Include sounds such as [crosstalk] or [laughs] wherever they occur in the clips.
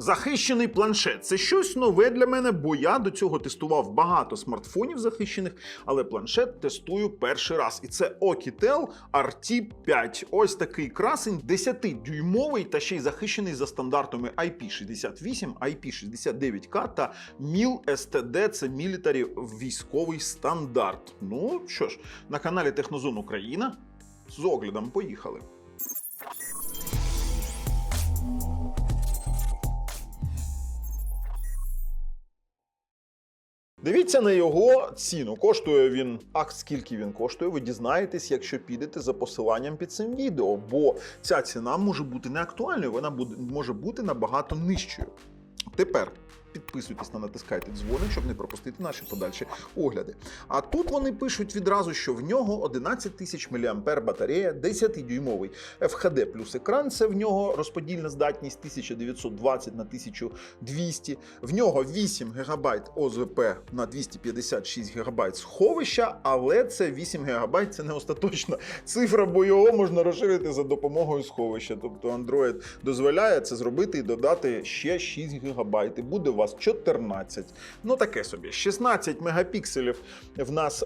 Захищений планшет це щось нове для мене, бо я до цього тестував багато смартфонів захищених, але планшет тестую перший раз. І це Okitel RT5. Ось такий красень, 10-дюймовий та ще й захищений за стандартами IP68, IP69K та MIL STD. Це Military військовий стандарт. Ну що ж, на каналі Технозон Україна з оглядом поїхали. Дивіться на його ціну. Коштує він. А скільки він коштує? Ви дізнаєтесь, якщо підете за посиланням під цим відео, бо ця ціна може бути не актуальною, вона буде може бути набагато нижчою. Тепер підписуйтесь на натискайте дзвоник, щоб не пропустити наші подальші огляди. А тут вони пишуть відразу, що в нього 11 тисяч мА батарея, 10-дюймовий FHD плюс екран. Це в нього розподільна здатність 1920 на 1200. В нього 8 ГБ ОЗП на 256 ГБ сховища, але це 8 ГБ це не остаточна цифра, бо його можна розширити за допомогою сховища. Тобто Android дозволяє це зробити і додати ще 6 ГБ. І буде вас 14. Ну таке собі. 16 мегапікселів в нас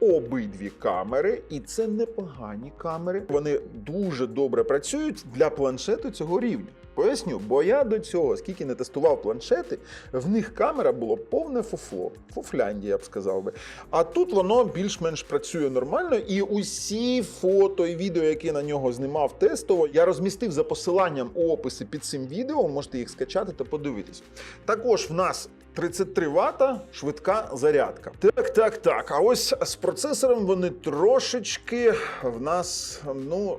обидві камери, і це непогані камери. Вони дуже добре працюють для планшету цього рівня. Поясню, бо я до цього, скільки не тестував планшети, в них камера було повне фуфло, фуфляндія, я б сказав би. А тут воно більш-менш працює нормально, і усі фото і відео, які на нього знімав тестово, я розмістив за посиланням у описі під цим відео. Можете їх скачати та подивитись. Також в нас 33 Вт швидка зарядка. Так, так, так. А ось з процесором вони трошечки в нас ну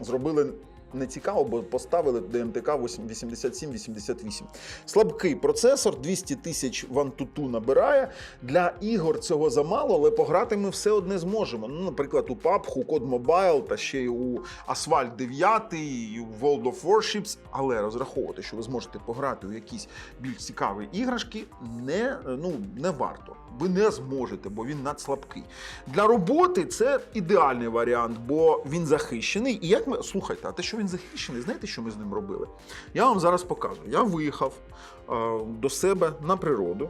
зробили. Не цікаво, бо поставили DMTK 8788. Слабкий процесор, 200 тисяч в Antutu набирає. Для ігор цього замало, але пограти ми все одне зможемо. Ну, наприклад, у PUBG, у COD Mobile та ще й у Asphalt 9, і у World of Warships. Але розраховувати, що ви зможете пограти у якісь більш цікаві іграшки, не, ну, не варто. Ви не зможете, бо він надслабкий. Для роботи це ідеальний варіант, бо він захищений. І як ми слухайте, а те, що він захищений, знаєте, що ми з ним робили? Я вам зараз покажу. Я виїхав е, до себе на природу.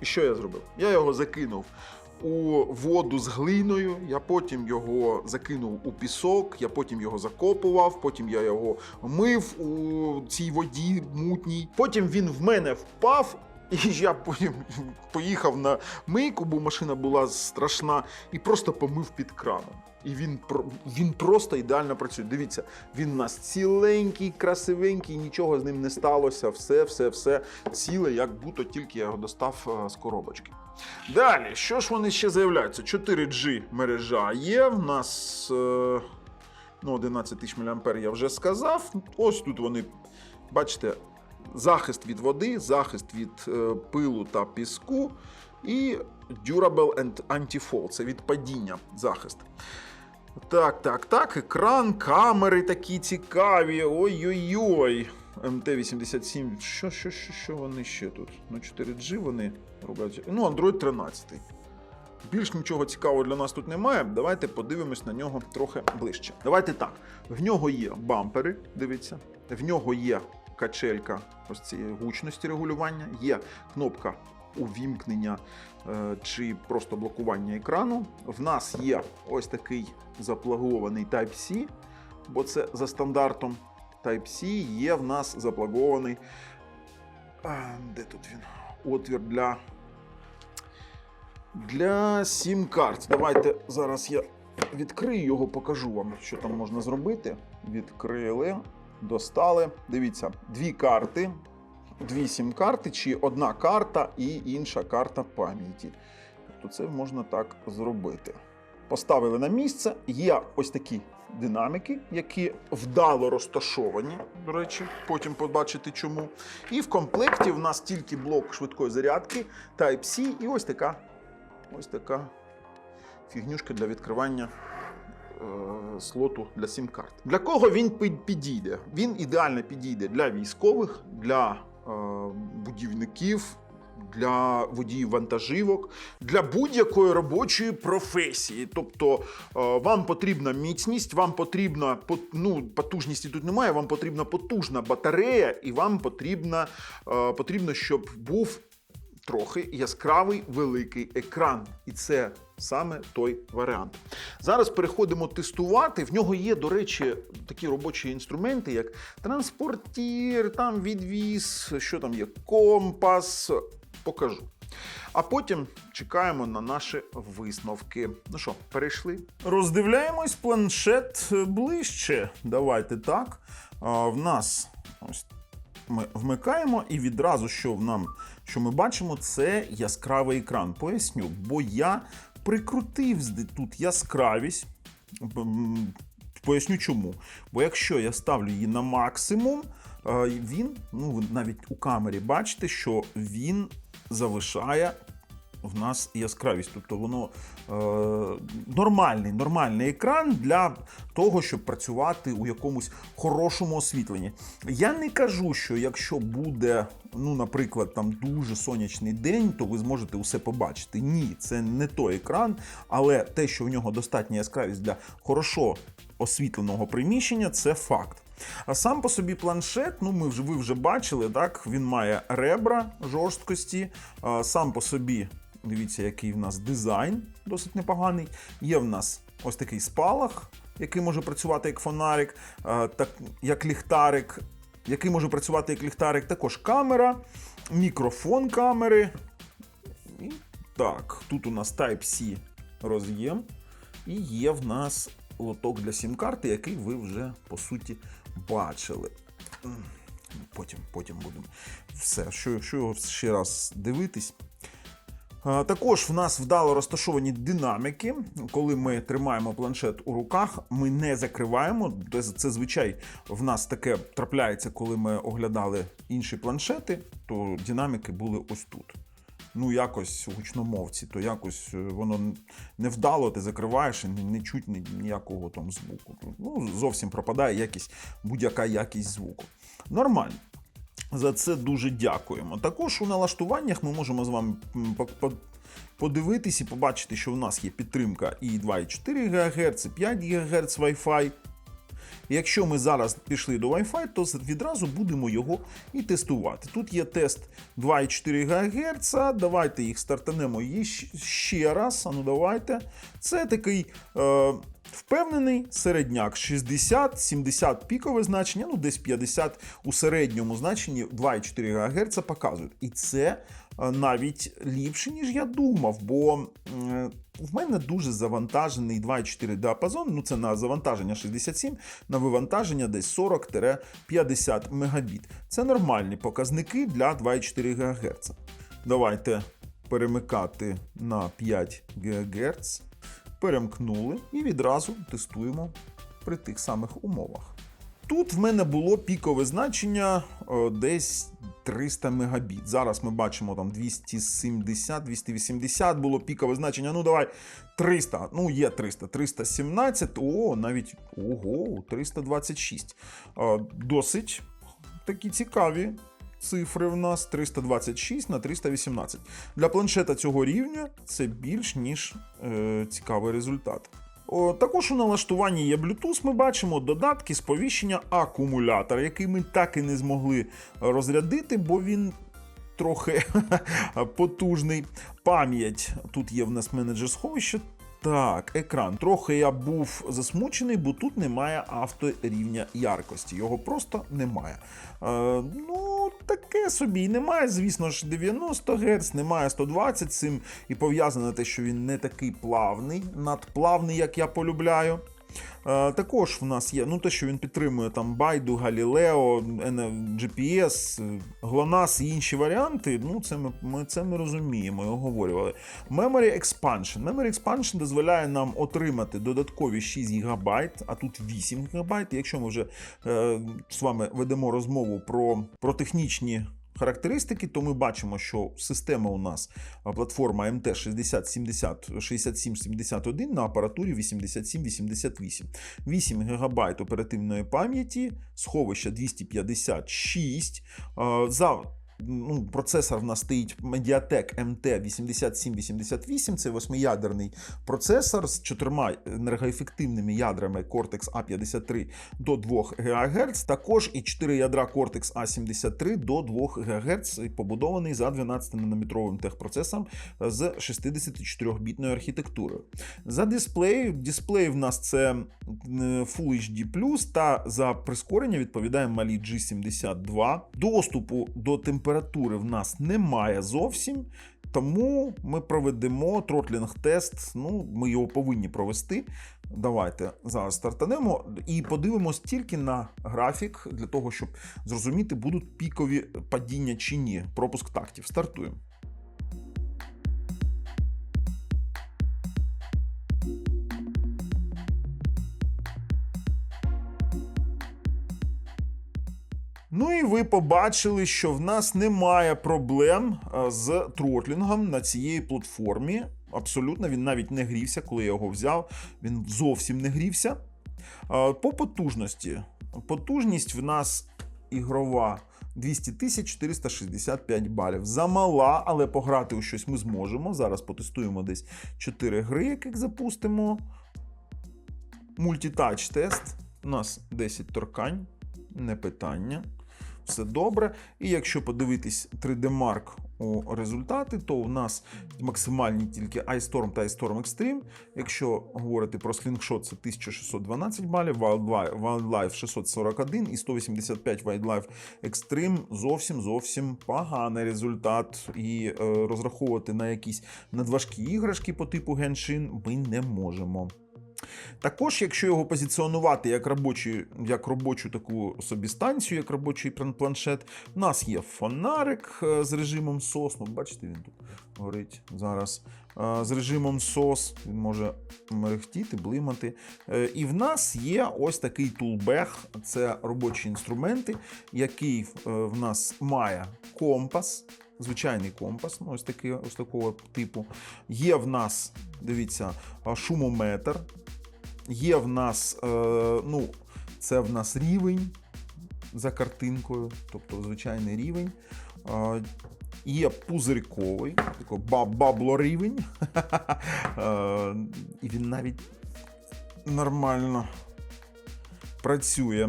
І що я зробив? Я його закинув у воду з глиною, я потім його закинув у пісок, я потім його закопував, потім я його мив у цій воді мутній. Потім він в мене впав. І я потім поїхав на мийку, бо машина була страшна, і просто помив під краном. І він, він просто ідеально працює. Дивіться, він у нас ціленький, красивенький, нічого з ним не сталося. Все, все, все ціле, як будто тільки я його достав е, з коробочки. Далі, що ж вони ще заявляються? 4G мережа є. В нас е, ну, 11 тисяч мА я вже сказав. Ось тут вони, бачите, захист від води, захист від е, пилу та піску і Durable and Anti-Fall, це від падіння захист. Так, так, так, екран, камери такі цікаві. Ой-ой-ой. МТ-87. Що, що, що, що вони ще тут? Ну, 4G вони роблять. Ну, Android 13. Більш нічого цікавого для нас тут немає. Давайте подивимось на нього трохи ближче. Давайте так. В нього є бампери, дивіться, в нього є качелька ось цієї гучності регулювання, є кнопка увімкнення е, чи просто блокування екрану. В нас є ось такий заплагований Type-C, бо це за стандартом Type-C є в нас заплагований. Де тут він? Отвір для для сім-карт. Давайте зараз я відкрию його, покажу вам, що там можна зробити. Відкрили, достали. Дивіться, дві карти, дві сім-карти, чи одна карта і інша карта пам'яті. Тобто це можна так зробити. Поставили на місце. Є ось такі динаміки, які вдало розташовані. До речі, потім побачите чому. І в комплекті в нас тільки блок швидкої зарядки, Type-C і ось така Ось така фігнюшка для відкривання е, слоту для сім-карт. Для кого він підійде? Він ідеально підійде для військових, для будівників, для водіїв вантажівок, для будь-якої робочої професії. Тобто е, вам потрібна міцність, вам потрібна пот- ну, потужності тут немає, вам потрібна потужна батарея, і вам потрібна, е, потрібно, щоб був трохи яскравий великий екран. І це саме той варіант. Зараз переходимо тестувати. В нього є, до речі, такі робочі інструменти, як транспортір, там відвіз, що там є, компас. Покажу. А потім чекаємо на наші висновки. Ну що, перейшли? Роздивляємось планшет ближче. Давайте так. В нас ось ми вмикаємо, і відразу, що нам, що ми бачимо, це яскравий екран. Поясню, бо я прикрутив тут яскравість. Поясню чому. Бо якщо я ставлю її на максимум, е, він, ну навіть у камері бачите, що він залишає в нас яскравість. Тобто воно е, нормальний, нормальний екран для того, щоб працювати у якомусь хорошому освітленні. Я не кажу, що якщо буде, ну, наприклад, там дуже сонячний день, то ви зможете усе побачити. Ні, це не той екран, але те, що в нього достатня яскравість для хорошо освітленого приміщення, це факт. А сам по собі планшет, ну ми вже ви вже бачили, так він має ребра жорсткості. Сам по собі, дивіться, який в нас дизайн, досить непоганий. Є в нас ось такий спалах, який може працювати як фонарик, так як ліхтарик, який може працювати як ліхтарик. Також камера, мікрофон камери. І так, тут у нас Type-C роз'єм. І є в нас лоток для сім-карти, який ви вже по суті бачили. Потім, потім будемо все, що, якщо ще раз дивитись. Також в нас вдало розташовані динаміки. Коли ми тримаємо планшет у руках, ми не закриваємо. Це, звичай в нас таке трапляється, коли ми оглядали інші планшети, то динаміки були ось тут. Ну, якось гучномовці, то якось е, воно невдало, ти закриваєш і не чуть ніякого там звуку. Ну, зовсім пропадає якість, будь-яка якість звуку. Нормально. За це дуже дякуємо. Також у налаштуваннях ми можемо з вами подивитись і побачити, що в нас є підтримка і 2,4 ГГц, і 5 ГГц Wi-Fi. Якщо ми зараз пішли до Wi-Fi, то відразу будемо його і тестувати. Тут є тест 2,4 ГГц. Давайте їх стартанемо ще раз. А ну давайте. Це такий е, впевнений середняк 60-70 пікове значення, ну десь 50 у середньому значенні 2,4 ГГц показують. І це е, навіть ліпше, ніж я думав, бо в мене дуже завантажений 2,4 діапазон. Ну це на завантаження 67, на вивантаження десь 40-50 мегабіт. Це нормальні показники для 2,4 ГГц. Давайте перемикати на 5 ГГц. Перемкнули і відразу тестуємо при тих самих умовах. Тут в мене було пікове значення е, десь 300 мегабіт. Зараз ми бачимо там 270-280 було пікове значення. Ну давай 300. Ну є 300, 317, о, навіть ого, 326. Е, Досить такі цікаві. Цифри в нас 326 на 318. Для планшета цього рівня це більш ніж е, цікавий результат. О, також у налаштуванні є Bluetooth, ми бачимо додатки, сповіщення, акумулятор, який ми так і не змогли розрядити, бо він трохи [laughs] потужний. Пам'ять. Тут є в нас менеджер сховища. Так, екран. Трохи я був засмучений, бо тут немає авторівня яркості. Його просто немає. Е, ну, таке собі. Немає, звісно ж, 90 Гц, немає 120 з цим. І пов'язане те, що він не такий плавний, надплавний, як я полюбляю. Е, також в нас є ну, те, що він підтримує там Байду, Галілео, GPS, GLONASS і інші варіанти. Ну, це ми, ми це ми розуміємо і оговорювали. Memory Expansion. Memory Expansion дозволяє нам отримати додаткові 6 ГБ, а тут 8 ГБ. Якщо ми вже е, з вами ведемо розмову про, про технічні характеристики, то ми бачимо, що система у нас платформа МТ 6070 6771 на апаратурі 8788. 8 ГБ оперативної пам'яті, сховища 256. а, За ну, процесор в нас стоїть Mediatek MT8788, це восьмиядерний процесор з чотирма енергоефективними ядрами Cortex A53 до 2 ГГц, також і 4 ядра Cortex A73 до 2 ГГц, побудований за 12-нанометровим техпроцесором з 64-бітною архітектурою. За дисплей, дисплей в нас це Full HD+, та за прискорення відповідає малі G72. Доступу до температури в нас немає зовсім. Тому ми проведемо тротлінг-тест. Ну, ми його повинні провести. Давайте зараз стартанемо і подивимось тільки на графік для того, щоб зрозуміти, будуть пікові падіння чи ні. Пропуск тактів. Стартуємо. Ну і ви побачили, що в нас немає проблем з тротлінгом на цій платформі. Абсолютно, він навіть не грівся, коли я його взяв. Він зовсім не грівся. По потужності. Потужність в нас ігрова 200 тисяч 465 балів. Замала, але пограти у щось ми зможемо. Зараз потестуємо десь 4 гри, яких запустимо. Мультитач тест. У нас 10 торкань, не питання. Все добре. І якщо подивитись 3D Mark у результати, то у нас максимальні тільки iStorm та iStorm Extreme. Якщо говорити про слінгшот, це 1612 балів, Wildlife 641 і 185 Wildlife Extreme зовсім зовсім поганий результат. І е, розраховувати на якісь надважкі іграшки по типу Genshin ми не можемо. Також, якщо його позиціонувати як робочу, як робочу таку собі станцію, як робочий планшет, у нас є фонарик е, з режимом SOS. Ну, бачите, він тут горить зараз. Е, З режимом SOS він може мерехтіти, блимати. Е, І в нас є ось такий тулбег, це робочі інструменти, який в нас має компас. Звичайний компас, ну, ось такий, ось такого типу. Є в нас, дивіться, шумометр. Є в нас, е, ну, це в нас рівень за картинкою, тобто звичайний рівень. Є пузирьковий, такий бабло-рівень. [laughs] Е, І він навіть нормально працює.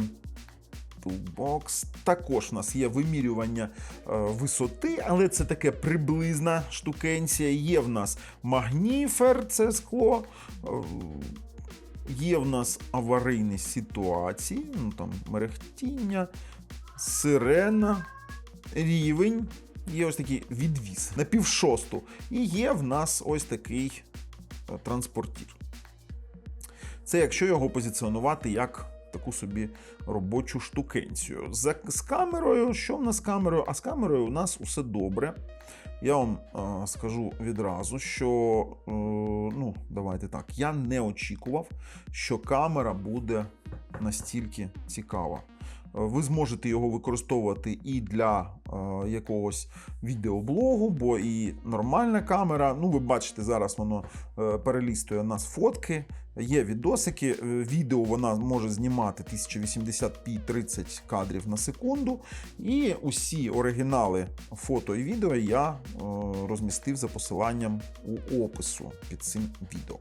Toolbox. Також у нас є вимірювання е, висоти, але це таке приблизна штукенція. Є в нас магніфер, це скло. е, Є в нас аварійні ситуації, ну там мерехтіння, сирена, рівень. Є ось такий відвіз на півшосту. І є в нас ось такий е, транспортір. Це якщо його позиціонувати як таку собі робочу штукенцію. З камерою, що в нас з камерою? А з камерою у нас усе добре. Я вам е, скажу відразу, що е, ну, давайте так, я не очікував, що камера буде настільки цікава. Ви зможете його використовувати і для е, якогось відеоблогу, бо і нормальна камера. Ну, ви бачите, зараз воно е, перелістує нас фотки. Є відосики, е, відео вона може знімати 1080p 30 кадрів на секунду. І усі оригінали фото і відео я е, розмістив за посиланням у опису під цим відео.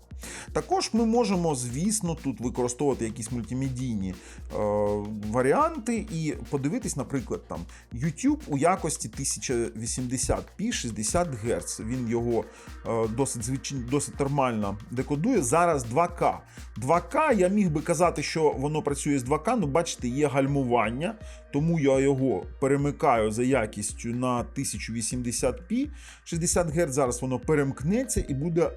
Також ми можемо, звісно, тут використовувати якісь мультимедійні е, варіанти і подивитись, наприклад, там YouTube у якості 1080p 60 Гц. Він його е, досить досить нормально декодує. Зараз 2К. 2К я міг би казати, що воно працює з 2К, але бачите, є гальмування, тому я його перемикаю за якістю на 1080p 60 Гц. Зараз воно перемкнеться і буде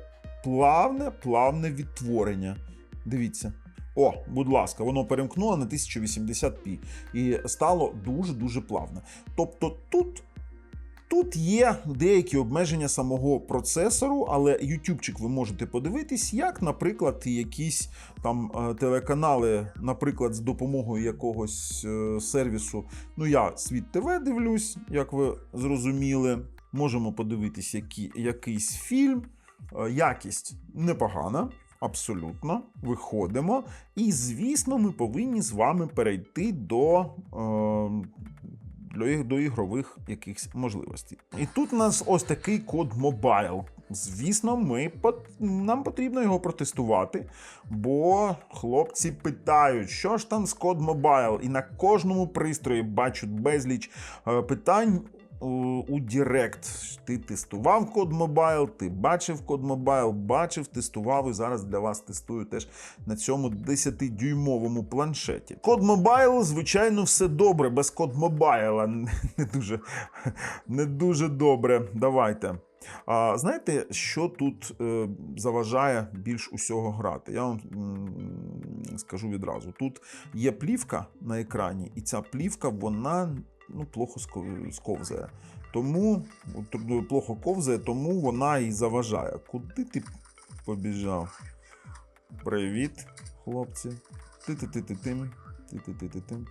плавне, плавне відтворення. Дивіться. О, будь ласка, воно перемкнуло на 1080p і стало дуже-дуже плавне. Тобто тут. Тут є деякі обмеження самого процесору, але ютубчик ви можете подивитись, як, наприклад, якісь там е, телеканали, наприклад, з допомогою якогось е, сервісу. Ну, я світ ТВ дивлюсь, як ви зрозуміли. Можемо подивитись які, якийсь фільм. Е, Якість непогана. Абсолютно, виходимо. І, звісно, ми повинні з вами перейти до е, для до ігрових якихось можливостей. І тут у нас ось такий код Mobile. Звісно, ми нам потрібно його протестувати, бо хлопці питають, що ж там з код Mobile. І на кожному пристрої бачу безліч е, питань. У- Direct. Ти тестував код Mobile, ти бачив код Mobile, бачив, тестував і зараз для вас тестую теж на цьому 10-дюймовому планшеті. Код Mobile, звичайно, все добре. Без код Mobile не дуже, не дуже добре. Давайте. А, знаєте, що тут е, заважає більш усього грати? Я вам м, скажу відразу: тут є плівка на екрані, і ця плівка вона ну, плохо сковзає. Тому ну, плохо ковзає, тому вона і заважає. Куди ти побіжав? Привіт, хлопці. Ти-ти-ти-ти-тим. Ти-ти-ти-ти-тим.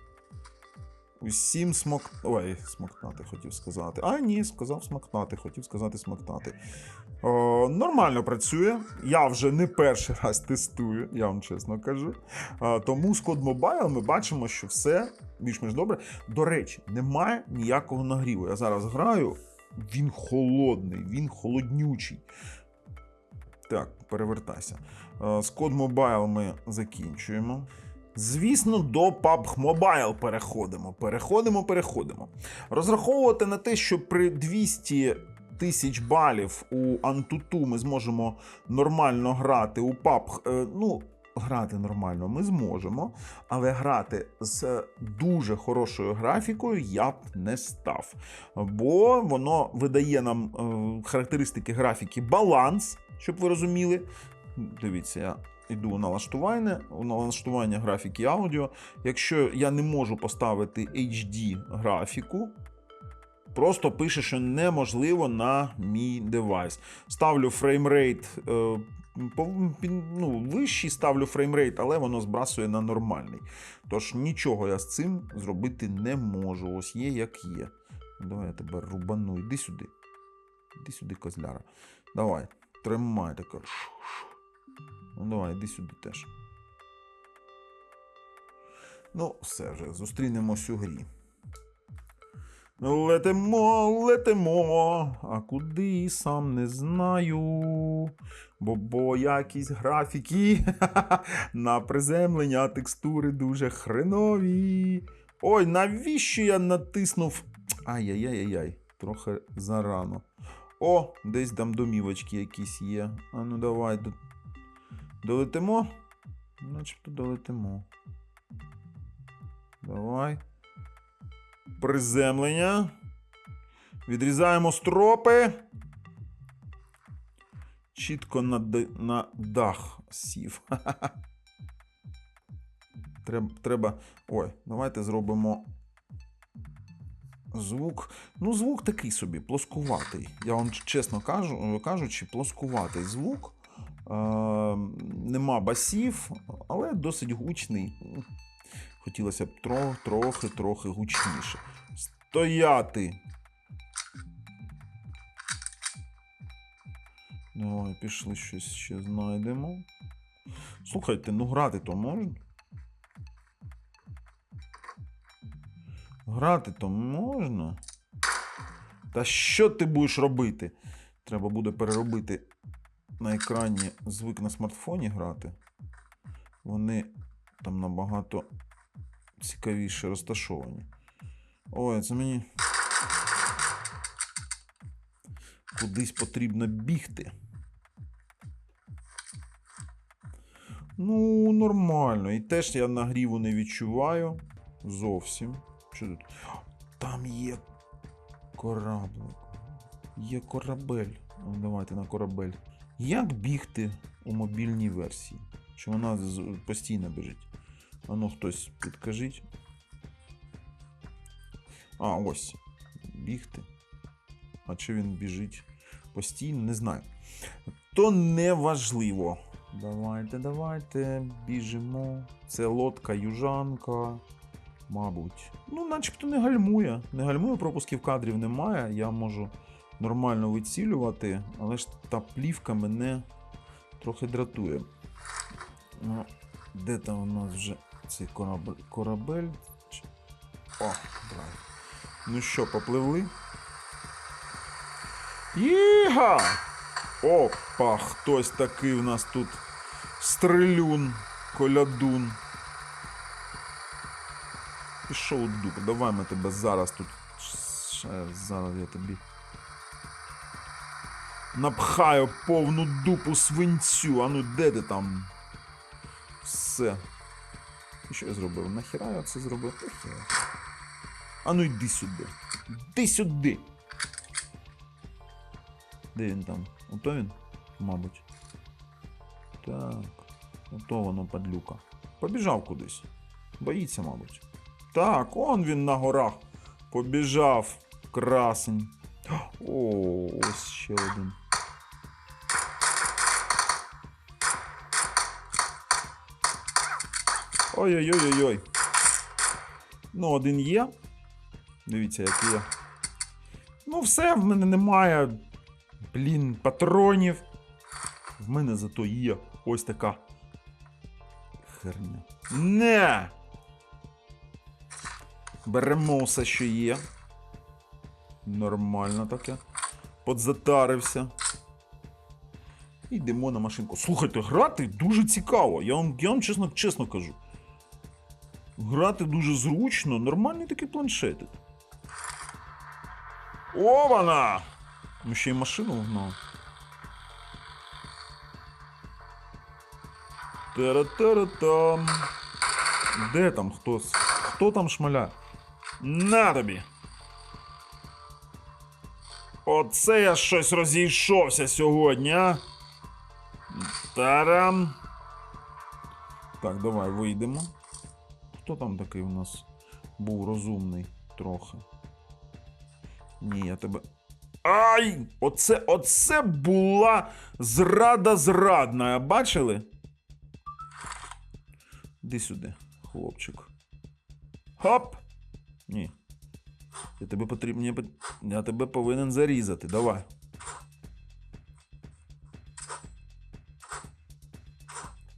Усім смок. Ой, смоктати хотів сказати. А, ні, сказав смоктати, хотів сказати смоктати. О, нормально працює. Я вже не перший раз тестую, я вам чесно кажу. А, тому з Code Mobile ми бачимо, що все більш-менш добре. До речі, немає ніякого нагріву. Я зараз граю, він холодний, він холоднючий. Так, перевертайся. Е, З Code Mobile ми закінчуємо. Звісно, до PUBG Mobile переходимо. Переходимо, переходимо. Розраховувати на те, що при 200 тисяч балів у Antutu ми зможемо нормально грати у PUBG. е, Ну, грати нормально ми зможемо, але грати з дуже хорошою графікою я б не став. Бо воно видає нам е, характеристики графіки баланс, щоб ви розуміли. Дивіться, я йду у налаштування, налаштування графіки аудіо. Якщо я не можу поставити HD графіку, просто пише, що неможливо на мій девайс. Ставлю фреймрейт. Ну, вищий ставлю фреймрейт, але воно збрасує на нормальний. Тож нічого я з цим зробити не можу. Ось є як є. Давай я тебе рубану. Іди сюди. Іди сюди, козляра. Давай, тримай таке. Ну давай, іди сюди теж. Ну, все вже, зустрінемось у грі. Летимо, летимо, а куди сам не знаю. Бо, бо якісь графіки [laughs] на приземлення текстури дуже хренові. Ой, навіщо я натиснув? Ай-яй-яй-яй, трохи зарано. О, десь там домівочки якісь є. А ну давай, до... долетимо? Начебто долетимо. Давай. Приземлення. Відрізаємо стропи. Чітко на, на дах сів. [laughs] Треба, треба. Ой, давайте зробимо звук. Ну, звук такий собі, плоскуватий. Я вам чесно кажу, кажучи, плоскуватий звук. Е, нема басів, але досить гучний. Хотілося б трохи, трохи, трохи гучніше. Стояти! Давай, пішли щось ще знайдемо. Слухайте, ну грати то можна? Грати то можна. Та що ти будеш робити? Треба буде переробити на екрані звик на смартфоні грати. Вони там набагато цікавіше розташовані. Ой, це мені. Кудись потрібно бігти. Ну, нормально. І теж я нагріву не відчуваю. Зовсім. Що тут? Там є кораблик. Є корабель. Давайте на корабель. Як бігти у мобільній версії? Чи вона постійно біжить? А ну хтось підкажіть. А, ось. Бігти. А чи він біжить постійно, не знаю. То не важливо. Давайте, давайте, біжимо. Це лодка южанка. Мабуть. Ну, начебто не гальмує. Не гальмує, пропусків кадрів немає. Я можу нормально вицілювати, але ж та плівка мене трохи дратує. Де там у нас вже цей корабель? корабель? О, драйв. Ну що, попливли? Іга! Опа, хтось такий в нас тут стрелюн, колядун. Пішов у дупу, давай ми тебе зараз тут. Зараз я тобі. Напхаю повну дупу свинцю. А ну де ти там? Все. І що я зробив? Нахіра я це зробив? А ну йди сюди. Йди сюди. Де він там? Ото він? Мабуть. Так. Ото воно падлюка. Побіжав кудись. Боїться, мабуть. Так, он він на горах. Побіжав. Красень. О, ось ще один. Ой-ой-ой-ой-ой. Ну, один є. Дивіться, як є. Ну, все, в мене немає. Блін, патронів. В мене зато є ось така. Херня. Не! Беремо все, що є. Нормально таке. Подзатарився. І йдемо на машинку. Слухайте, грати дуже цікаво. Я вам, я вам чесно, чесно кажу. Грати дуже зручно, нормальний такий планшетик. Ована! Ну ще й машину вгнав. Тара-тара-там. Де там хтось? Хто там шмаляє? На тобі! Оце я щось розійшовся сьогодні, а? Тарам. Так, давай вийдемо. Хто там такий у нас був розумний трохи? Ні, я тебе. Ай! Оце, оце була зрада зрадна, бачили? Іди сюди, хлопчик. Хоп! Ні. Я тебе потрібно. Я, тебе повинен зарізати. Давай.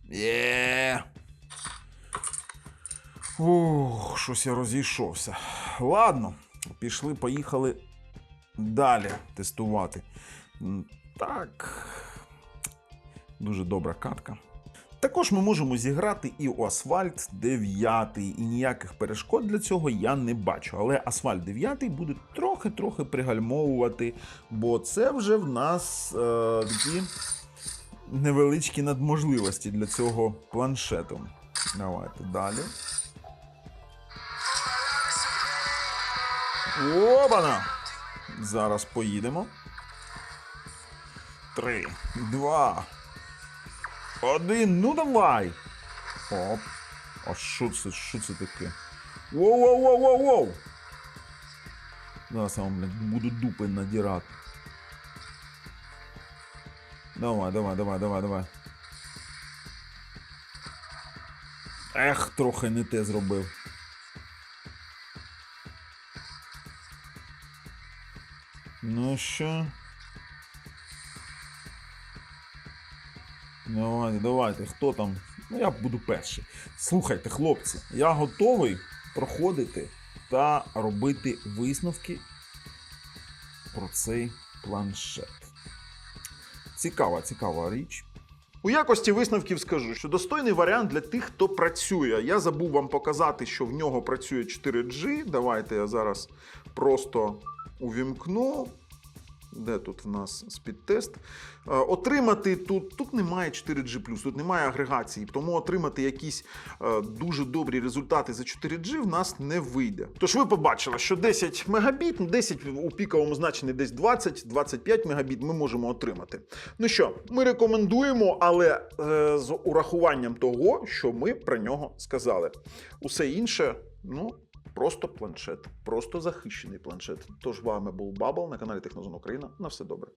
Є. Ух, щось я розійшовся. Ладно, пішли, поїхали далі тестувати. Так. Дуже добра катка. Також ми можемо зіграти і у Асфальт 9, і ніяких перешкод для цього я не бачу. Але Асфальт 9 буде трохи-трохи пригальмовувати, бо це вже в нас е, такі невеличкі надможливості для цього планшету. Давайте далі. Обана! Зараз поїдемо. Три, два, один, ну давай. Оп. А що це? Що це таке? Воу-воу-воу-воу-воу! Зараз я вам блядь, буду дупи надірати. Давай, давай, давай, давай, давай. Ех, трохи не те зробив. Ну що? Давайте, давайте, хто там? Ну, я буду перший. Слухайте, хлопці, я готовий проходити та робити висновки про цей планшет. Цікава, цікава річ. У якості висновків скажу, що достойний варіант для тих, хто працює. Я забув вам показати, що в нього працює 4G. Давайте я зараз просто увімкну. Де тут в нас спідтест? Е, Отримати тут, тут немає 4G, тут немає агрегації, тому отримати якісь е, дуже добрі результати за 4G в нас не вийде. Тож ви побачили, що 10 мегабіт, 10 у піковому значенні десь 20-25 мегабіт ми можемо отримати. Ну що, ми рекомендуємо, але е, з урахуванням того, що ми про нього сказали. Усе інше, ну. Просто планшет, просто захищений планшет. Тож вами був Бабл на каналі Технозон Україна. На все добре.